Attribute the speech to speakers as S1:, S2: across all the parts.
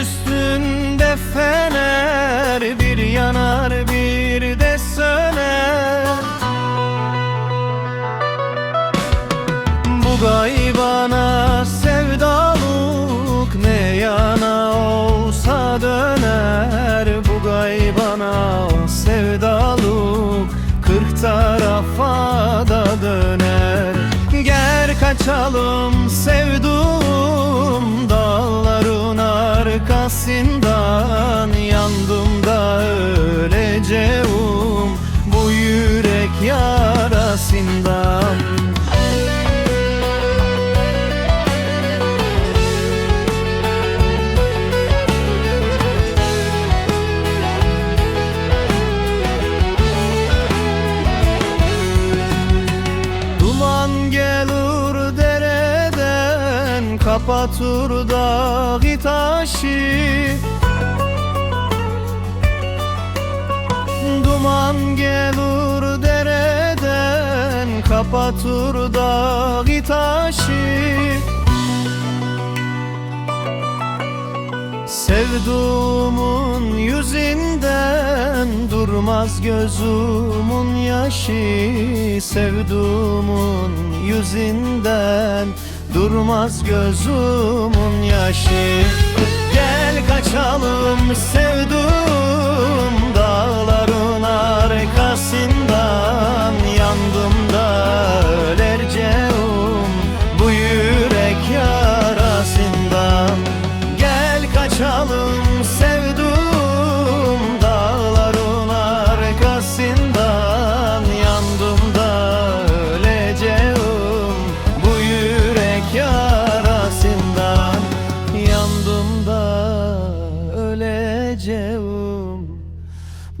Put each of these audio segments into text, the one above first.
S1: üstünde fener Bir yanar bir de söner. Bu gaybana sevdalık ne yana olsa döner. Bu gaybana sevdalık kırk tarafa da döner. Gel kaçalım sevduğum dağların arkasından Yandım da öleceğim. Bu yürek yarasından Kapatır dağı taşı. Duman gelir dereden Kapatır dağı taşı. Sevduğumun yüzünden durmaz gözümün yaşı. Sevduğumun yüzünden durmaz gözümün yaşı. Gel kaçalım sevduğum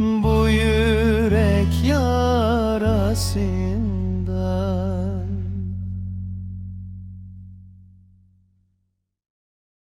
S1: bu yürek yarasın.